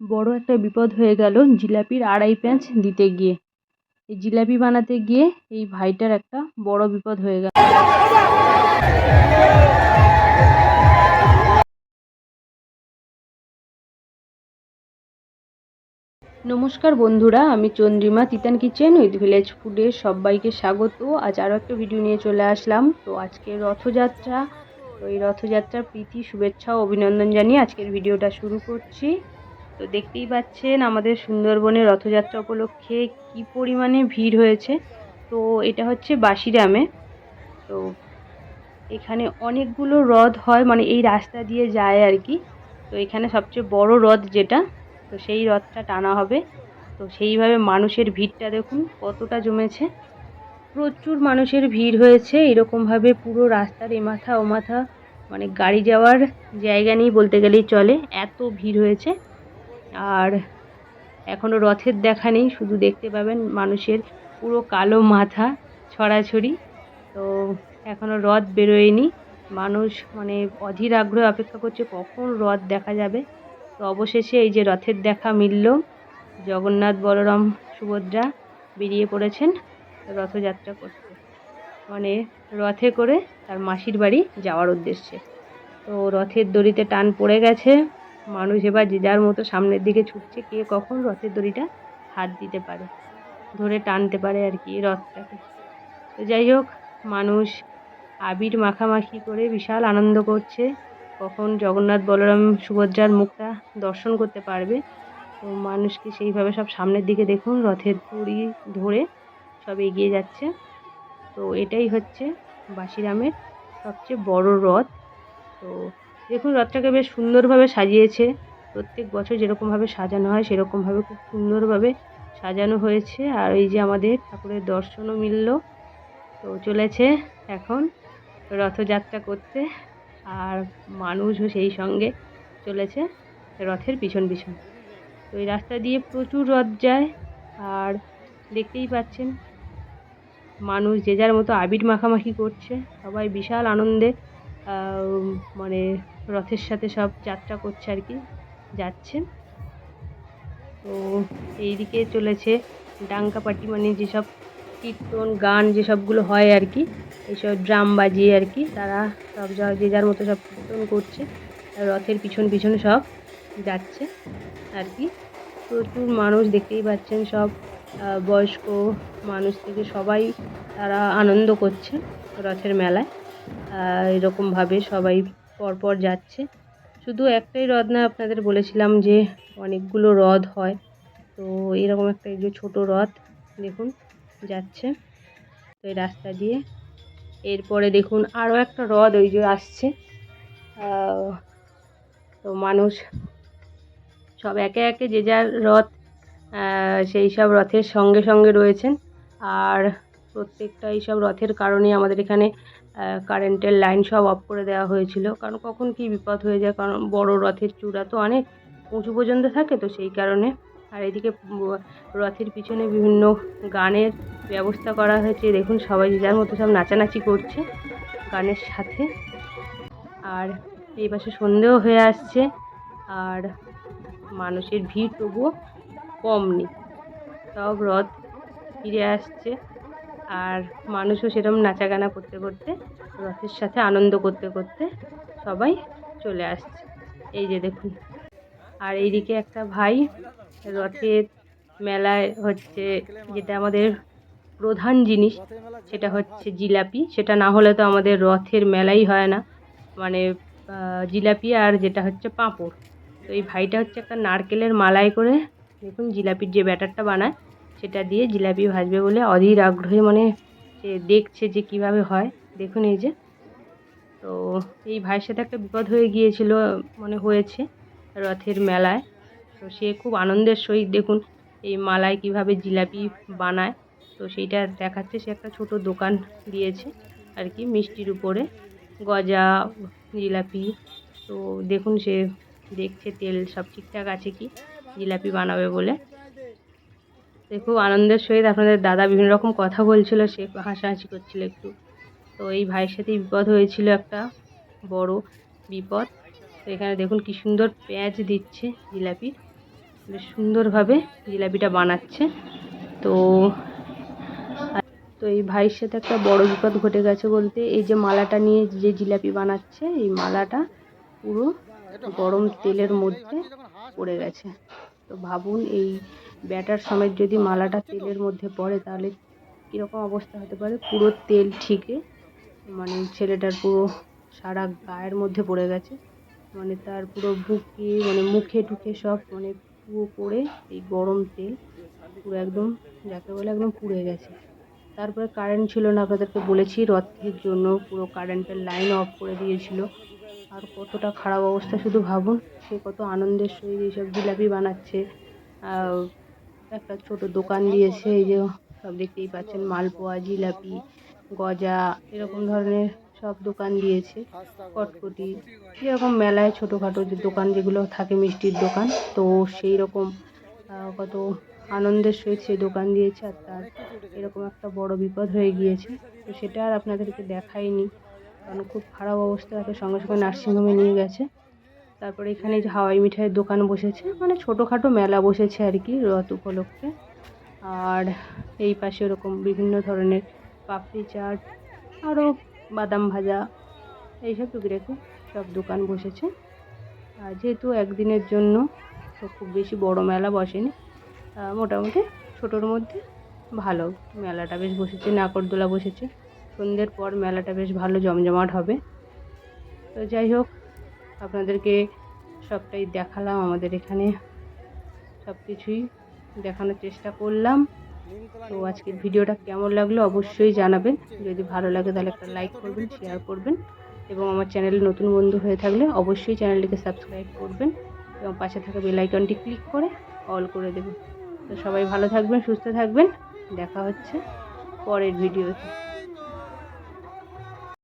বড় একটা বিপদ হয়ে গেল জিলাপির আড়াই প্যাঁচ দিতে গিয়ে। এই জিলাপি বানাতে গিয়ে এই ভাইটার একটা বড় বিপদ হয়ে গেল। নমস্কার বন্ধুরা, আমি Chandrima Titan kitchen with village ফুডে সবাইকে স্বাগত। আজ আরও একটা ভিডিও নিয়ে চলে আসলাম। তো আজকে রথযাত্রা, তো এই রথযাত্রার প্রীতি, শুভেচ্ছা ও অভিনন্দন জানিয়ে আজকের ভিডিওটা শুরু করছি। তো দেখতেই পাচ্ছেন আমাদের সুন্দরবনে রথযাত্রা উপলক্ষে কি পরিমাণে ভিড় হয়েছে। তো এটা হচ্ছে বাসিরামে তো এখানে অনেকগুলো রথ হয় মানে এই রাস্তা দিয়ে যায় আর কি। তো এখানে সবচেয়ে বড় রথ যেটা, তো সেই রথটা টানা হবে। তো সেইভাবে মানুষের ভিড়টা দেখুন কতটা জমেছে। প্রচুর মানুষের ভিড় হয়েছে, এরকমভাবে পুরো রাস্তার এ মাথা ও মাথা মানে গাড়ি যাওয়ার জায়গা নেই বলতে গেলেই চলে। এত ভিড় হয়েছে। আর এখনও রথের দেখা নেই, শুধু দেখতে পাবেন মানুষের পুরো কালো মাথা ছড়াছড়ি। তো এখনও রথ বেরোয়নি, মানুষ মানে অধীর আগ্রহে অপেক্ষা করছে কখন রথ দেখা যাবে। তো অবশেষে এই যে রথের দেখা মিলল, জগন্নাথ বলরাম সুভদ্রা বেরিয়ে পড়েছেন রথযাত্রা করতে। মানে রথে করে তার মাসির বাড়ি যাওয়ার উদ্দেশ্যে। তো রথের দড়িতে টান পড়ে গেছে মানুষ এবার যে যার মতো সামনের দিকে ছুটছে, কে কখন রথের দড়িটা হাত দিতে পারে? ধরে টানতে পারে আর কি রথটাকে। তো যাই হোক, মানুষ আবির মাখামাখি করে বিশাল আনন্দ করছে। কখন জগন্নাথ বলরাম সুভদ্রার মুখটা দর্শন করতে পারবে? তো মানুষকে সেইভাবে সব সামনের দিকে দেখুন, রথের দড়ি ধরে সব এগিয়ে যাচ্ছে। তো এটাই হচ্ছে বাসিরামের সবচেয়ে বড় রথ। তো দেখুন, রথটাকে বেশ সুন্দরভাবে সাজিয়েছে। প্রত্যেক বছর যেরকমভাবে সাজানো হয়, সেরকমভাবে খুব সুন্দরভাবে সাজানো হয়েছে। আর এই যে আমাদের ঠাকুরের দর্শনও মিলল। তো চলেছে এখন রথযাত্রা করতে। আর মানুষও সেই সঙ্গে চলেছে রথের পিছন পিছন। তো এই রাস্তা দিয়ে প্রচুর রথ যায়। আর দেখতেই পাচ্ছেন, মানুষ যে যার মতো আবির মাখামাখি করছে। সবাই বিশাল আনন্দে মানে রথের সাথে সব যাত্রা করছে আর কি, যাচ্ছে। তো এই দিকে চলেছে ডাঙ্কা পার্টি মানে যেসব কীর্তন, গান যেসবগুলো হয় আর কি, এইসব ড্রাম বাজিয়ে আর কি, তারা সব যে যার মতো সব কীর্তন করছে রথের পিছন পিছন সব যাচ্ছে আর কি। প্রচুর মানুষ দেখতেই পাচ্ছেন সব বয়স্ক মানুষ থেকে সবাই তারা আনন্দ করছে রথের মেলায়। এরকমভাবে সবাই পরপর যাচ্ছে। শুধু একটাই হ্রদ না, আপনাদের বলেছিলাম যে অনেকগুলো হ্রদ হয়। তো এরকম একটা এই যে ছোটো হ্রদ দেখুন, যাচ্ছে। তো এই রাস্তা দিয়ে। এরপরে দেখুন, আরও একটা হ্রদ ওই যে আসছে। তো মানুষ সব একে একে যে যার রথ সেই সব রথের সঙ্গে সঙ্গে রয়েছেন। আর প্রত্যেকটা এইসব রথের কারণে আমাদের এখানে কারেন্টের লাইন সব অফ করে দেওয়া হয়েছিল। কারণ কখন কী বিপদ হয়ে যায়, কারণ বড় রথের চূড়া তো অনেক উঁচু পর্যন্ত থাকে তো সেই কারণে। আর এদিকে রথের পিছনে বিভিন্ন গানের ব্যবস্থা করা হয়েছে। দেখুন, সবাই যার মতো সব নাচানাচি করছে গানের সাথে। আর এই পাশে সন্ধেও হয়ে আসছে। আর মানুষের ভিড় তবুও কম নেই সব রথ ফিরে আসছে। আর মানুষও সেরকম নাচা গানা করতে করতে, রথের সাথে আনন্দ করতে করতে সবাই চলে আসছে। এই যে দেখুন। আর এইদিকে একটা ভাই রথের মেলায় হচ্ছে যেটা আমাদের প্রধান জিনিস, সেটা হচ্ছে জিলাপি। সেটা না হলে তো আমাদের রথের মেলাই হয় না। মানে জিলাপি আর যেটা হচ্ছে পাঁপড়। তো এই ভাইটা হচ্ছে একটা নারকেলের মালাই করে, দেখুন জিলাপির যে ব্যাটারটা বানায় সেটা দিয়ে জিলাপি ভাজবে বলে অধীর আগ্রহে মানে সে দেখছে যে কীভাবে হয়। দেখুন এই যে। তো এই ভাইয়ের সাথে একটা বিপদ হয়ে গিয়েছিল মানে হয়েছে রথের মেলায়। তো সে খুব আনন্দের সহিত দেখুন এই মালায় কীভাবে জিলাপি বানায়। তো সেইটা দেখাচ্ছে, সে একটা ছোট দোকান দিয়েছে আর কি মিষ্টির উপরে। গজা, জিলাপি, তো দেখুন সে দেখছে তেল সব ঠিকঠাক আছে কি জিলাপি বানাবে বলে। সে খুব আনন্দের সহিত আপনাদের দাদা বিভিন্ন রকম কথা বলছিল, সে হাসাহাসি করছিল একটু। তো এই ভাইয়ের সাথেই বিপদ হয়েছিল একটা বড় বিপদ। তো এখানে দেখুন কি সুন্দর পেঁয়াজ দিচ্ছে জিলাপি। বেশ সুন্দরভাবে জিলাপিটা বানাচ্ছে। তো তো এই ভাইয়ের সাথে একটা বড় বিপদ ঘটে গেছে বলতে, এই যে মালাটা নিয়ে যে জিলাপি বানাচ্ছে, এই মালাটা পুরো গরম তেলের মধ্যে পড়ে গেছে। তো ভাবুন এই ব্যাটার সমেত যদি মালাটা তেলের মধ্যে পড়ে, তাহলে কীরকম অবস্থা হতে পারে? পুরো তেল ঠিকে মানে ছেলেটার পুরো সারা গায়ের মধ্যে পড়ে গেছে। মানে তার পুরো বুকে মানে মুখে টুখে সব মানে পুরো পড়ে এই গরম তেল। পুরো একদম, যাকে বলে একদম পুড়ে গেছে। তারপরে কারেন্ট ছিল না, আপনাদেরকে বলেছি, রথের জন্য পুরো কারেন্টের লাইন অফ করে দিয়েছিল। আর কতটা খারাপ অবস্থা, শুধু ভাবুন। সে কত আনন্দের সহিত এইসব জিলাপি বানাচ্ছে। একটা ছোট দোকান দিয়েছে, এই যে সব দেখতেই পাচ্ছেন, মালপোয়া, জিলাপি, গজা, এরকম ধরনের সব দোকান দিয়েছে, কটকটি। যেরকম মেলায় ছোটোখাটো যে দোকান যেগুলো থাকে, মিষ্টির দোকান, তো সেই রকম কত আনন্দের সহিত সেই দোকান দিয়েছে, আর তার এরকম একটা বড় বিপদ হয়ে গিয়েছে। তো সেটা আর আপনাদেরকে দেখাইনি, কারণ খুব খারাপ অবস্থা, তাকে সঙ্গে সঙ্গে নার্সিংহোমে নিয়ে গেছে। তারপরে এখানে যে হাওয়াই মিঠাইয়ের দোকান বসেছে মানে ছোটোখাটো মেলা বসেছে আর কি রথ উপলক্ষে। আর এই পাশে ওরকম বিভিন্ন ধরনের পাপড়ি চাট আরও বাদাম ভাজা, এইসব টুকিটাকি সব দোকান বসেছে। আর যেহেতু একদিনের জন্য, তো খুব বেশি বড় মেলা বসেনি মোটামুটি ছোটোর মধ্যে ভালো মেলাটা বেশ বসেছে নাকরদোলা বসেছে। সন্ধ্যের পর মেলাটা বেশ ভালো জমজমাট হবে। তো যাই হোক আপনাদেরকে সবটাই দেখালাম, আমাদের এখানে সব কিছুই দেখানোর চেষ্টা করলাম। তো আজকের ভিডিওটা কেমন লাগল অবশ্যই জানাবেন। যদি ভালো লাগে তাহলে একটা লাইক করবেন, শেয়ার করবেন এবং আমার চ্যানেলে নতুন বন্ধু হয়ে থাকলে অবশ্যই চ্যানেলটিকে সাবস্ক্রাইব করবেন এবং পাশে থাকা বেল আইকনটি ক্লিক করে অল করে দেবেন। তো সবাই ভালো থাকবেন, সুস্থ থাকবেন। দেখা হচ্ছে পরের ভিডিওতে।